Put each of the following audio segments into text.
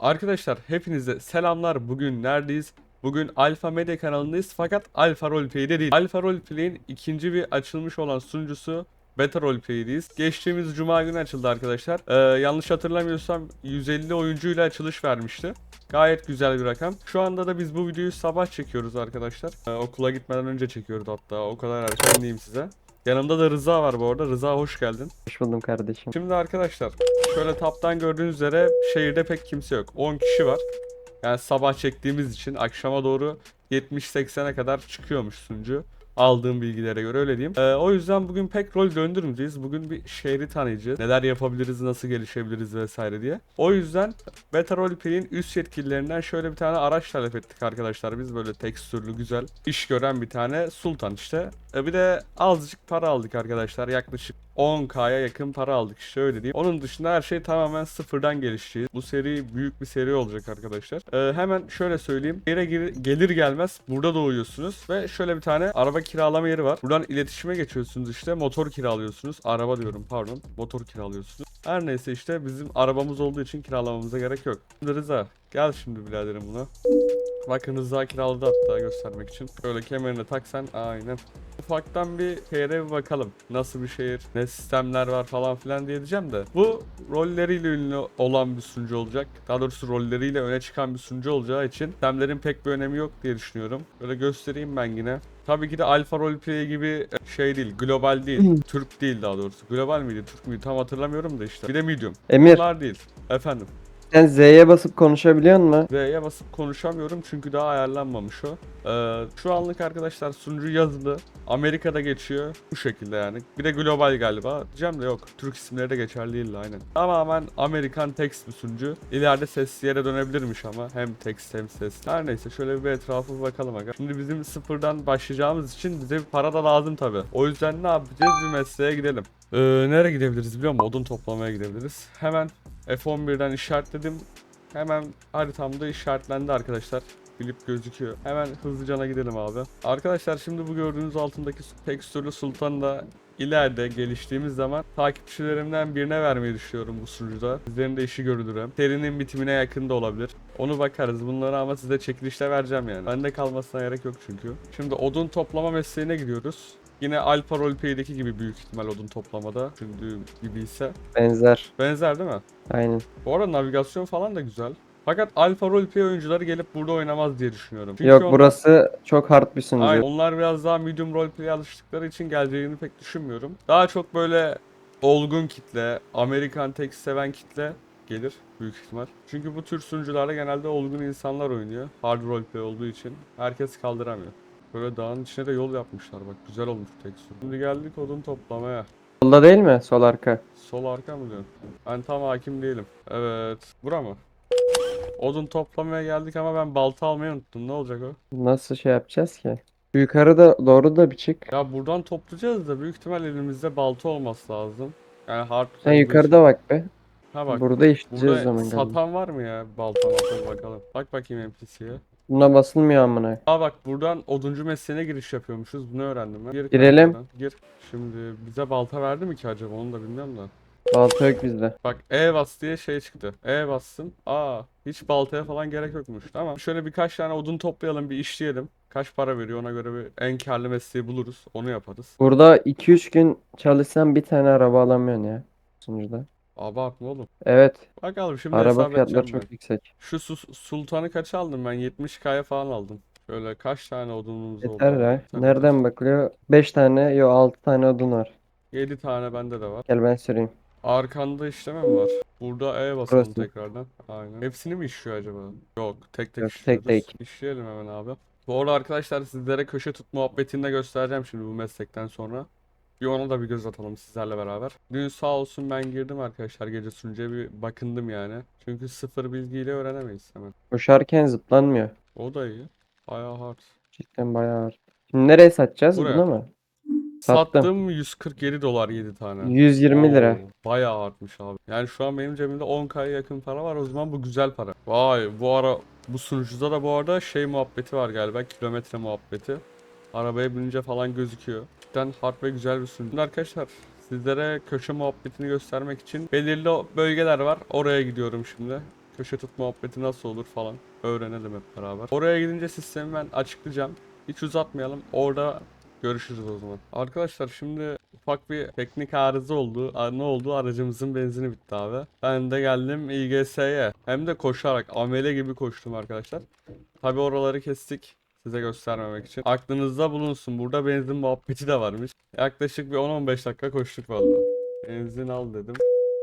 Arkadaşlar hepinize selamlar. Bugün neredeyiz? Bugün Alfa Media kanalındayız fakat Alfa Roleplay'de değil. Alfa Roleplay'in ikinci bir açılmış olan sunucusu Beta Roleplay'deyiz. Geçtiğimiz cuma günü açıldı arkadaşlar. Ee, yanlış hatırlamıyorsam 150 oyuncuyla açılış vermişti. Gayet güzel bir rakam. Şu anda da biz bu videoyu sabah çekiyoruz arkadaşlar. Ee, okula gitmeden önce çekiyoruz hatta. O kadar erken diyeyim size. Yanımda da Rıza var bu arada. Rıza hoş geldin. Hoş buldum kardeşim. Şimdi arkadaşlar şöyle taptan gördüğünüz üzere şehirde pek kimse yok. 10 kişi var. Yani sabah çektiğimiz için akşama doğru 70-80'e kadar çıkıyormuş sunucu. Aldığım bilgilere göre öyle diyeyim. Ee, o yüzden bugün pek rol döndürmeyeceğiz. Bugün bir şehri tanıyacağız. Neler yapabiliriz, nasıl gelişebiliriz vesaire diye. O yüzden Beta Roleplay'in üst yetkililerinden şöyle bir tane araç talep ettik arkadaşlar. Biz böyle tekstürlü, güzel, iş gören bir tane Sultan işte. E bir de azıcık para aldık arkadaşlar. Yaklaşık 10k'ya yakın para aldık işte öyle diyeyim. Onun dışında her şey tamamen sıfırdan gelişeceğiz. Bu seri büyük bir seri olacak arkadaşlar. Ee, hemen şöyle söyleyeyim. Yere gelir gelmez burada doğuyorsunuz ve şöyle bir tane araba kiralama yeri var. Buradan iletişime geçiyorsunuz işte motor kiralıyorsunuz. Araba diyorum pardon. Motor kiralıyorsunuz. Her neyse işte bizim arabamız olduğu için kiralamamıza gerek yok. Rıza gel şimdi biraderim buna. Bakın Rıza kiraladı hatta göstermek için. Böyle kemerini tak sen aynen. Ufaktan bir şehre bir bakalım. Nasıl bir şehir, ne sistemler var falan filan diye diyeceğim de. Bu rolleriyle ünlü olan bir sunucu olacak. Daha doğrusu rolleriyle öne çıkan bir sunucu olacağı için sistemlerin pek bir önemi yok diye düşünüyorum. Böyle göstereyim ben yine. Tabii ki de Alfa Roleplay gibi şey değil, global değil, Türk değil daha doğrusu. Global miydi, Türk müydü tam hatırlamıyorum da işte. Bir de medium. Emir Bunlar değil. Efendim. Sen Z'ye basıp konuşabiliyor musun? V'ye basıp konuşamıyorum çünkü daha ayarlanmamış o. Ee, şu anlık arkadaşlar sunucu yazılı. Amerika'da geçiyor. Bu şekilde yani. Bir de global galiba. Diyeceğim de yok. Türk isimleri de geçerli değil aynen. Tamamen Amerikan text bir sunucu. İleride sesli yere dönebilirmiş ama. Hem text hem ses. Her neyse şöyle bir etrafa bir bakalım aga. Şimdi bizim sıfırdan başlayacağımız için bize bir para da lazım tabi. O yüzden ne yapacağız? Bir mesleğe gidelim. Ee, nereye gidebiliriz biliyor musun? Odun toplamaya gidebiliriz. Hemen F11'den işaretledim. Hemen haritamda işaretlendi arkadaşlar. Bilip gözüküyor. Hemen hızlıcana gidelim abi. Arkadaşlar şimdi bu gördüğünüz altındaki tekstürlü sultanı da ileride geliştiğimiz zaman takipçilerimden birine vermeyi düşünüyorum bu sunucuda. Sizlerin de işi görülür hem. Serinin bitimine yakın da olabilir. Onu bakarız. Bunları ama size çekilişte vereceğim yani. Bende kalmasına gerek yok çünkü. Şimdi odun toplama mesleğine gidiyoruz. Yine Alfa Roleplay'deki gibi büyük ihtimal odun toplamada. Düşündüğüm gibi ise. Benzer. Benzer değil mi? Aynen. Bu arada navigasyon falan da güzel. Fakat Alfa Roleplay oyuncuları gelip burada oynamaz diye düşünüyorum. Çünkü Yok onlar- burası çok hard bir sunucu. Aynen, onlar biraz daha medium roleplay'e alıştıkları için geleceğini pek düşünmüyorum. Daha çok böyle olgun kitle, Amerikan tek seven kitle gelir büyük ihtimal. Çünkü bu tür sunucularda genelde olgun insanlar oynuyor. Hard roleplay olduğu için. Herkes kaldıramıyor. Böyle dağın içine de yol yapmışlar bak güzel olmuş tekstür. Şimdi geldik odun toplamaya. Solda değil mi? Sol arka. Sol arka mı diyorsun? Ben tam hakim değilim. Evet. Bura mı? Odun toplamaya geldik ama ben balta almayı unuttum. Ne olacak o? Nasıl şey yapacağız ki? Yukarıda doğru da bir çık. Ya buradan toplayacağız da büyük ihtimal elimizde balta olması lazım. Yani hard Sen yukarıda bak be. Ha bak. Burada işleyeceğiz Burada zaman galiba. satan var mı ya balta balta bakalım. Bak bakayım NPC'ye. Buna basılmıyor amına. Aa bak buradan oduncu mesleğine giriş yapıyormuşuz. Bunu öğrendim ben. Gir Girelim. kanka, Gir. Şimdi bize balta verdi mi ki acaba onu da bilmiyorum da. Balta yok bizde. Bak E bas diye şey çıktı. E bassın. Aa hiç baltaya falan gerek yokmuş. Tamam. Şöyle birkaç tane odun toplayalım bir işleyelim. Kaç para veriyor ona göre bir en karlı mesleği buluruz. Onu yaparız. Burada 2-3 gün çalışsan bir tane araba alamıyorsun ya. Sunucuda. Abartma oğlum. Evet. Bakalım şimdi Araba hesap fiyatları edeceğim ben. çok yüksek. Şu sus- sultanı kaç aldım ben? 70k'ya falan aldım. Şöyle kaç tane odunumuz oldu? Yeter ya. Tabii. Nereden bakılıyor? 5 tane, yok 6 tane odun var. 7 tane bende de var. Gel ben süreyim. Arkanda işleme mi var? Burada E basalım Burası. tekrardan. Aynen. Hepsini mi işliyor acaba? Yok, tek tek Yok, tek işliyoruz. tek. İşleyelim hemen abi. Bu arada arkadaşlar sizlere köşe tut muhabbetini de göstereceğim şimdi bu meslekten sonra. Bir ona da bir göz atalım sizlerle beraber. Dün sağ olsun ben girdim arkadaşlar gece sunucuya bir bakındım yani. Çünkü sıfır bilgiyle öğrenemeyiz hemen. Koşarken zıplanmıyor. O da iyi. Bayağı hard. Cidden bayağı var. Şimdi nereye satacağız? Buraya. Buna mı? Sattım. Sattım 147 dolar 7 tane. 120 lira. Oo, bayağı artmış abi. Yani şu an benim cebimde 10k'ya yakın para var. O zaman bu güzel para. Vay bu ara bu sunucuda da bu arada şey muhabbeti var galiba. Kilometre muhabbeti. Arabaya binince falan gözüküyor. Cidden hard ve güzel bir sunucu. Şimdi arkadaşlar sizlere köşe muhabbetini göstermek için belirli bölgeler var. Oraya gidiyorum şimdi. köşe tut muhabbeti nasıl olur falan öğrenelim hep beraber. Oraya gidince sistemi ben açıklayacağım. Hiç uzatmayalım. Orada görüşürüz o zaman. Arkadaşlar şimdi ufak bir teknik arıza oldu. Ne oldu? Aracımızın benzini bitti abi. Ben de geldim İGS'ye. Hem de koşarak amele gibi koştum arkadaşlar. Tabi oraları kestik size göstermemek için. Aklınızda bulunsun. Burada benzin muhabbeti de varmış. Yaklaşık bir 10-15 dakika koştuk vallahi. Benzin al dedim.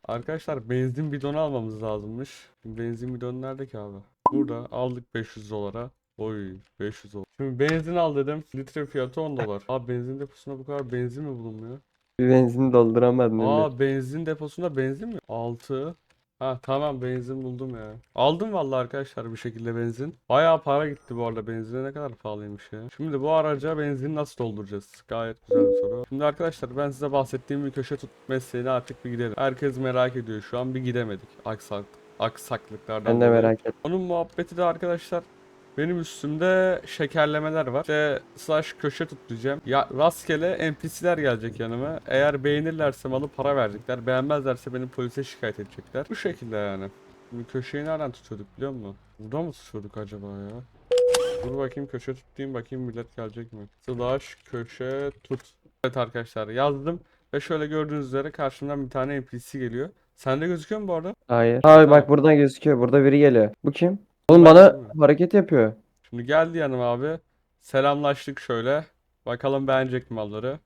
Arkadaşlar benzin bidonu almamız lazımmış. Şimdi benzin bidonu nerede ki abi? Burada aldık 500 dolara. Oy 500 dolar. Şimdi benzin al dedim. Litre fiyatı 10 dolar. Abi benzin deposunda bu kadar benzin mi bulunmuyor? Bir benzin dolduramadım. Aa benzin deposunda benzin mi? 6. Ha tamam benzin buldum ya. Aldım vallahi arkadaşlar bir şekilde benzin. Bayağı para gitti bu arada benzine ne kadar pahalıymış ya. Şimdi bu araca benzin nasıl dolduracağız? Gayet güzel bir soru. Şimdi arkadaşlar ben size bahsettiğim bir köşe tut mesleğine artık bir gidelim. Herkes merak ediyor şu an bir gidemedik. Aksak, aksaklıklardan Ben de merak ettim. Onun muhabbeti de arkadaşlar benim üstümde şekerlemeler var. İşte slash köşe tut diyeceğim. Ya rastgele NPC'ler gelecek yanıma. Eğer beğenirlerse malı para verecekler. Beğenmezlerse beni polise şikayet edecekler. Bu şekilde yani. Şimdi köşeyi nereden tutuyorduk biliyor musun? Burada mı tutuyorduk acaba ya? Dur bakayım köşe tut diyeyim bakayım millet gelecek mi? Slash köşe tut. Evet arkadaşlar yazdım. Ve şöyle gördüğünüz üzere karşımdan bir tane NPC geliyor. Sende gözüküyor mu bu arada? Hayır. Abi bak buradan gözüküyor. Burada biri geliyor. Bu kim? Oğlum bana mi? hareket yapıyor. Şimdi geldi yanıma abi. Selamlaştık şöyle. Bakalım beğenecek mi malları.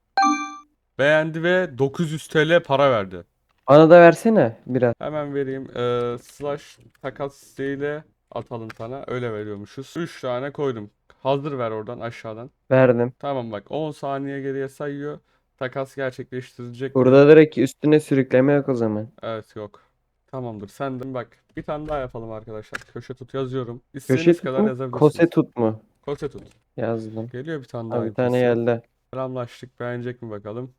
Beğendi ve 900 TL para verdi. Bana da versene biraz. Hemen vereyim. Ee, slash takas ile atalım sana. Öyle veriyormuşuz. 3 tane koydum. Hazır ver oradan aşağıdan. Verdim. Tamam bak 10 saniye geriye sayıyor. Takas gerçekleştirilecek. Burada direkt üstüne sürükleme yok o zaman. Evet yok. Tamamdır. Sen de bak bir tane daha yapalım arkadaşlar. Köşe tut yazıyorum. Köşe İstediğiniz tut kadar mu? yazabilirsiniz. Kose tut mu? Kose tut. Yazdım. Geliyor bir tane daha bir tane geldi. Selamlaştık. Beğenecek mi bakalım?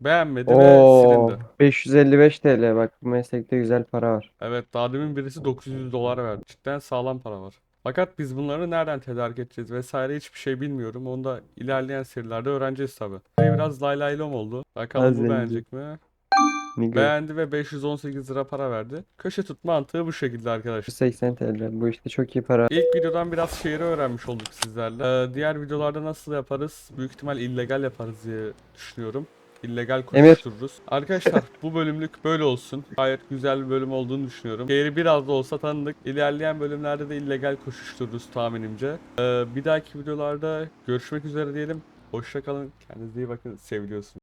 Beğenmedi ve Oo, silindi. 555 TL. Bak bu meslekte güzel para var. Evet daha demin birisi 900 dolar verdi. Cidden sağlam para var. Fakat biz bunları nereden tedarik edeceğiz vesaire hiçbir şey bilmiyorum. Onu da ilerleyen serilerde öğreneceğiz tabi. Biraz lay lay lom oldu. Bakalım Az bu beğenecek mi? Nigga. Beğendi ve 518 lira para verdi. Köşe tut mantığı bu şekilde arkadaşlar. 180 TL. Bu işte çok iyi para. İlk videodan biraz şehri öğrenmiş olduk sizlerle. Ee, diğer videolarda nasıl yaparız? Büyük ihtimal illegal yaparız diye düşünüyorum. İllegal Emir. koşuştururuz. Arkadaşlar bu bölümlük böyle olsun. Gayet güzel bir bölüm olduğunu düşünüyorum. Şehri biraz da olsa tanıdık. İlerleyen bölümlerde de illegal koşuştururuz tahminimce. Ee, bir dahaki videolarda görüşmek üzere diyelim. Hoşçakalın. Kendinize iyi bakın. Seviliyorsunuz.